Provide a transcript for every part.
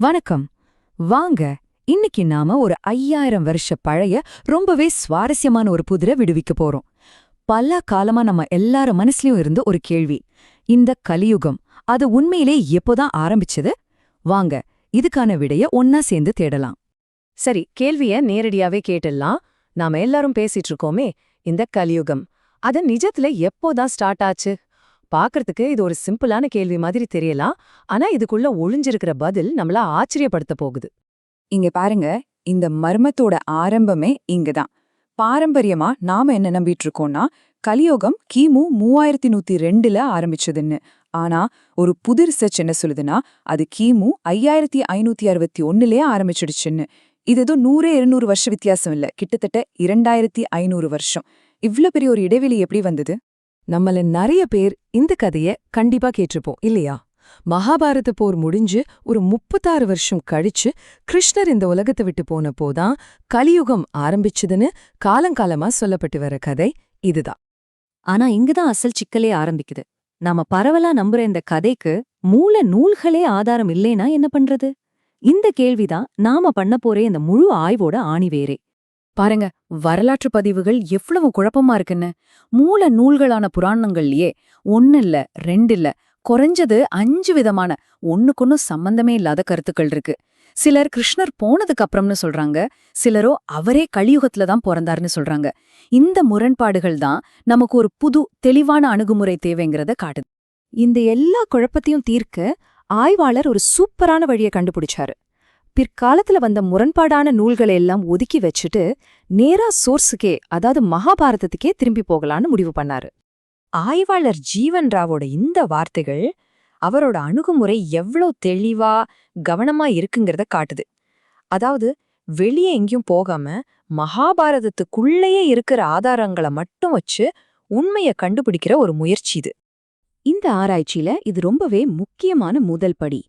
வணக்கம். வாங்க இன்னைக்கு நாம ஒரு ஐயாயிரம் வருஷ பழைய ரொம்பவே சுவாரஸ்யமான ஒரு புதிரை விடுவிக்க போறோம். பல காலமா நம்ம எல்லார மனசுலயும் இருந்த ஒரு கேள்வி. இந்த கலியுகம் அது உண்மையிலே எப்போதான் ஆரம்பிச்சது? வாங்க இதுக்கான விடைய ஒன்னா சேர்ந்து தேடலாம். சரி கேள்விய நேரடியாவே கேட்டுடலாம். நாம எல்லாரும் பேசிட்டு இருக்கோமே இந்த கலியுகம் அது நிஜத்துல எப்போதான் ஸ்டார்ட் ஆச்சு? பாக்குறதுக்கு இது ஒரு சிம்பிளான கேள்வி மாதிரி தெரியலாம். ஆனா இதுக்குள்ள ஒளிஞ்சிருக்கிற பதில் நம்மள ஆச்சரியப்படுத்த போகுது. இங்க பாருங்க இந்த மர்மத்தோட ஆரம்பமே இங்கதான். பாரம்பரியமா நாம என்ன நம்பிட்டு இருக்கோம்னா கலியோகம் கிமு மூவாயிரத்தி நூத்தி ரெண்டுல ஆரம்பிச்சதுன்னு. ஆனா ஒரு புது ரிசர்ச் என்ன சொல்லுதுன்னா அது கிமு ஐயாயிரத்தி ஐநூத்தி அறுபத்தி ஒன்னுலயே ஆரம்பிச்சிடுச்சுன்னு. இது ஏதோ நூறே இருநூறு வருஷ வித்தியாசம் இல்ல கிட்டத்தட்ட இரண்டாயிரத்தி ஐநூறு வருஷம். இவ்ளோ பெரிய ஒரு இடைவெளி எப்படி வந்தது? நம்மள நிறைய பேர் இந்த கதைய கண்டிப்பா கேட்டிருப்போம் இல்லையா? மகாபாரத போர் முடிஞ்சு ஒரு முப்பத்தாறு வருஷம் கழிச்சு கிருஷ்ணர் இந்த உலகத்தை விட்டு போனப்போதான் கலியுகம் ஆரம்பிச்சதுன்னு காலங்காலமா சொல்லப்பட்டு வர கதை இதுதான். ஆனா இங்குதான் அசல் சிக்கலே ஆரம்பிக்குது. நாம பரவலா நம்புற இந்த கதைக்கு மூல நூல்களே ஆதாரம் இல்லைனா என்ன பண்றது? இந்த கேள்விதான் நாம பண்ண போறே இந்த முழு ஆய்வோட ஆணிவேரே. பாருங்க வரலாற்று பதிவுகள் எவ்வளவு குழப்பமா இருக்குன்னு. மூல நூல்களான புராணங்கள்லயே ஒன்னு இல்ல ரெண்டு இல்ல குறைஞ்சது அஞ்சு விதமான ஒண்ணுக்கொன்னு சம்பந்தமே இல்லாத கருத்துக்கள் இருக்கு. சிலர் கிருஷ்ணர் போனதுக்கு அப்புறம்னு சொல்றாங்க சிலரோ அவரே கலியுகத்துல தான் பிறந்தாருன்னு சொல்றாங்க. இந்த முரண்பாடுகள் தான் நமக்கு ஒரு புது தெளிவான அணுகுமுறை தேவைங்கிறத காட்டுது. இந்த எல்லா குழப்பத்தையும் தீர்க்க ஆய்வாளர் ஒரு சூப்பரான வழியை கண்டுபிடிச்சாரு. பிற்காலத்துல வந்த முரண்பாடான நூல்களை எல்லாம் ஒதுக்கி வச்சுட்டு நேரா சோர்ஸுக்கே அதாவது மகாபாரதத்துக்கே திரும்பி போகலான்னு முடிவு பண்ணாரு. ஆய்வாளர் ஜீவன் ராவோட இந்த வார்த்தைகள் அவரோட அணுகுமுறை எவ்ளோ தெளிவா கவனமா இருக்குங்கிறத காட்டுது. அதாவது வெளியே எங்கேயும் போகாம மகாபாரதத்துக்குள்ளேயே இருக்கிற ஆதாரங்களை மட்டும் வச்சு உண்மைய கண்டுபிடிக்கிற ஒரு முயற்சி இது. இந்த ஆராய்ச்சியில இது ரொம்பவே முக்கியமான முதல் படி.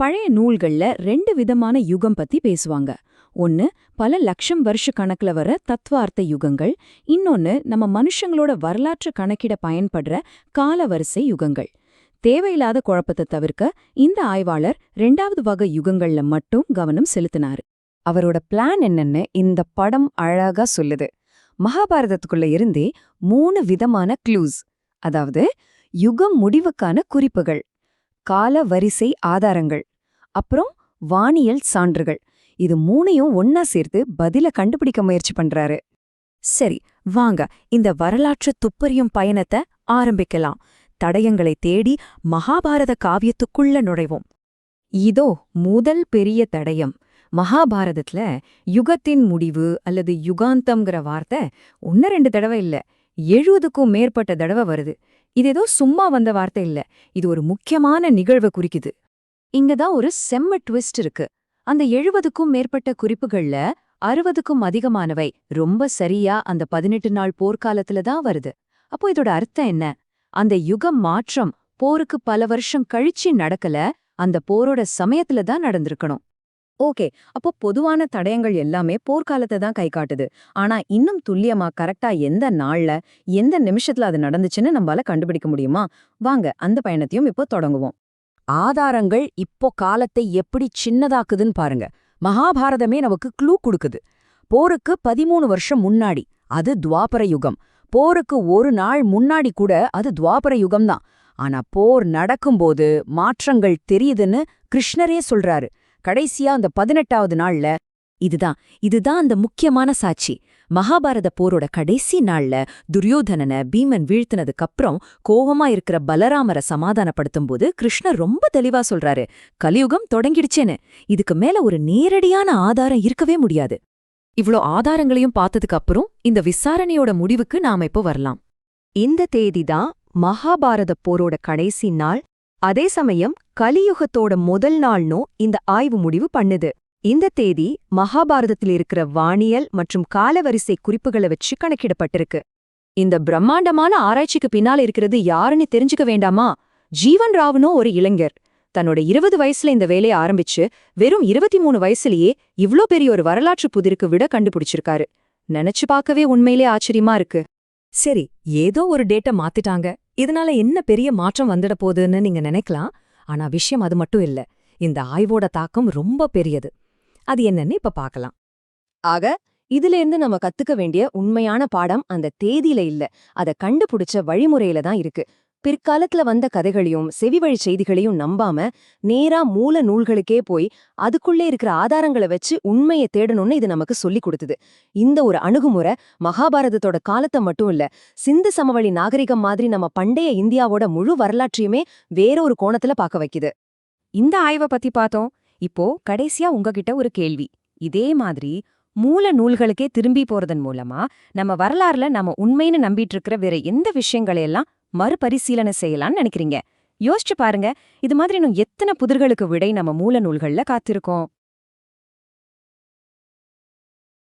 பழைய நூல்கள்ல ரெண்டு விதமான யுகம் பத்தி பேசுவாங்க. ஒன்னு பல லட்சம் வருஷ கணக்குல வர தத்துவார்த்த யுகங்கள். இன்னொன்னு நம்ம மனுஷங்களோட வரலாற்று கணக்கிட பயன்படுற காலவரிசை யுகங்கள். தேவையில்லாத குழப்பத்தை தவிர்க்க இந்த ஆய்வாளர் ரெண்டாவது வகை யுகங்கள்ல மட்டும் கவனம் செலுத்தினாரு. அவரோட பிளான் என்னன்னு இந்த படம் அழகா சொல்லுது. மகாபாரதத்துக்குள்ள இருந்தே மூணு விதமான க்ளூஸ். அதாவது யுகம் முடிவுக்கான குறிப்புகள் கால வரிசை ஆதாரங்கள். அப்புறம் வானியல் சான்றுகள். இது மூணையும் ஒன்னா சேர்த்து பதில கண்டுபிடிக்க முயற்சி பண்றாரு. சரி வாங்க இந்த வரலாற்று துப்பறியும் பயணத்தை ஆரம்பிக்கலாம். தடயங்களை தேடி மகாபாரத காவியத்துக்குள்ள நுழைவோம். இதோ முதல் பெரிய தடயம். மகாபாரதத்துல யுகத்தின் முடிவு அல்லது யுகாந்தம்ங்கிற வார்த்தை ஒன்னு ரெண்டு தடவை இல்ல. எழுபதுக்கும் மேற்பட்ட தடவை வருது. இது ஏதோ சும்மா வந்த வார்த்தை இல்ல. இது ஒரு முக்கியமான நிகழ்வை குறிக்குது. இங்கதான் ஒரு செம்ம ட்விஸ்ட் இருக்கு. அந்த எழுபதுக்கும் மேற்பட்ட குறிப்புகள்ல அறுபதுக்கும் அதிகமானவை ரொம்ப சரியா அந்த பதினெட்டு நாள் போர்க்காலத்துல தான் வருது. அப்போ இதோட அர்த்தம் என்ன? அந்த யுகம் மாற்றம் போருக்கு பல வருஷம் கழிச்சு நடக்கல அந்த போரோட சமயத்துல தான் நடந்திருக்கணும். ஓகே அப்போ பொதுவான தடயங்கள் எல்லாமே போர்க்காலத்தை தான் கை காட்டுது. ஆனா இன்னும் துல்லியமா கரெக்டா எந்த நாள்ல எந்த நிமிஷத்துல அது நடந்துச்சுன்னு நம்மளால கண்டுபிடிக்க முடியுமா? வாங்க அந்த பயணத்தையும் இப்போ தொடங்குவோம். ஆதாரங்கள் இப்போ காலத்தை எப்படி சின்னதாக்குதுன்னு பாருங்க. மகாபாரதமே நமக்கு க்ளூ கொடுக்குது. போருக்கு பதிமூணு வருஷம் முன்னாடி அது துவாபர யுகம். போருக்கு ஒரு நாள் முன்னாடி கூட அது துவாபர யுகம்தான் ஆனா போர் நடக்கும்போது மாற்றங்கள் தெரியுதுன்னு கிருஷ்ணரே சொல்றாரு. கடைசியா அந்த பதினெட்டாவது நாள்ல இதுதான் இதுதான் அந்த முக்கியமான சாட்சி. மகாபாரத போரோட கடைசி நாள்ல துரியோதனனை பீமன் வீழ்த்தினதுக்கு அப்புறம் கோவமா இருக்கிற பலராமரை சமாதானப்படுத்தும்போது கிருஷ்ணர் ரொம்ப தெளிவா சொல்றாரு கலியுகம் தொடங்கிடுச்சேன்னு. இதுக்கு மேல ஒரு நேரடியான ஆதாரம் இருக்கவே முடியாது. இவ்ளோ ஆதாரங்களையும் பார்த்ததுக்கு அப்புறம் இந்த விசாரணையோட முடிவுக்கு நாம இப்போ வரலாம். இந்த தேதி தான் மகாபாரத போரோட கடைசி நாள். அதே சமயம் கலியுகத்தோட முதல் நாள்னோ இந்த ஆய்வு முடிவு பண்ணுது. இந்த தேதி மகாபாரதத்தில் இருக்கிற வானியல் மற்றும் காலவரிசை குறிப்புகளை வச்சு கணக்கிடப்பட்டிருக்கு. இந்த பிரம்மாண்டமான ஆராய்ச்சிக்கு பின்னால இருக்கிறது யாருன்னு தெரிஞ்சுக்க வேண்டாமா? ஜீவன் ராவ்னோ ஒரு இளைஞர். தன்னோட இருபது வயசுல இந்த வேலையை ஆரம்பிச்சு வெறும் இருபத்தி மூணு வயசுலயே இவ்ளோ பெரிய ஒரு வரலாற்று புதிருக்கு விட கண்டுபிடிச்சிருக்காரு. நினைச்சு பார்க்கவே உண்மையிலே ஆச்சரியமா இருக்கு. சரி ஏதோ ஒரு டேட்டை மாத்திட்டாங்க. இதனால என்ன பெரிய மாற்றம் வந்துட போகுதுன்னு நீங்க நினைக்கலாம். ஆனா விஷயம் அது மட்டும் இல்ல. இந்த ஆய்வோட தாக்கம் ரொம்ப பெரியது. அது என்னன்னு இப்ப பார்க்கலாம் ஆக இதுல இருந்து நம்ம கத்துக்க வேண்டிய உண்மையான பாடம் அந்த தேதியில இல்ல. அத கண்டுபிடிச்ச வழிமுறையில தான் இருக்கு. பிற்காலத்துல வந்த கதைகளையும் செவிவழி செய்திகளையும் நம்பாம நேரா மூல நூல்களுக்கே போய் அதுக்குள்ளே இருக்கிற ஆதாரங்களை வச்சு உண்மையை தேடணும்னு இது நமக்கு சொல்லி கொடுத்தது. இந்த ஒரு அணுகுமுறை மகாபாரதத்தோட காலத்தை மட்டும் இல்ல சிந்து சமவெளி நாகரிகம் மாதிரி நம்ம பண்டைய இந்தியாவோட முழு வரலாற்றையுமே வேற ஒரு கோணத்துல பார்க்க வைக்குது. இந்த ஆய்வை பத்தி பார்த்தோம். இப்போ கடைசியா உங்ககிட்ட ஒரு கேள்வி. இதே மாதிரி மூல நூல்களுக்கே திரும்பி போறதன் மூலமா நம்ம வரலாறுல நம்ம உண்மைன்னு நம்பிட்டு இருக்கிற வேற எந்த விஷயங்களையெல்லாம் மறுபரிசீலனை செய்யலாம்னு நினைக்கிறீங்க? யோசிச்சு பாருங்க இது மாதிரி இன்னும் எத்தனை புதிர்களுக்கு விடை நம்ம மூல நூல்கள்ல காத்திருக்கோம்?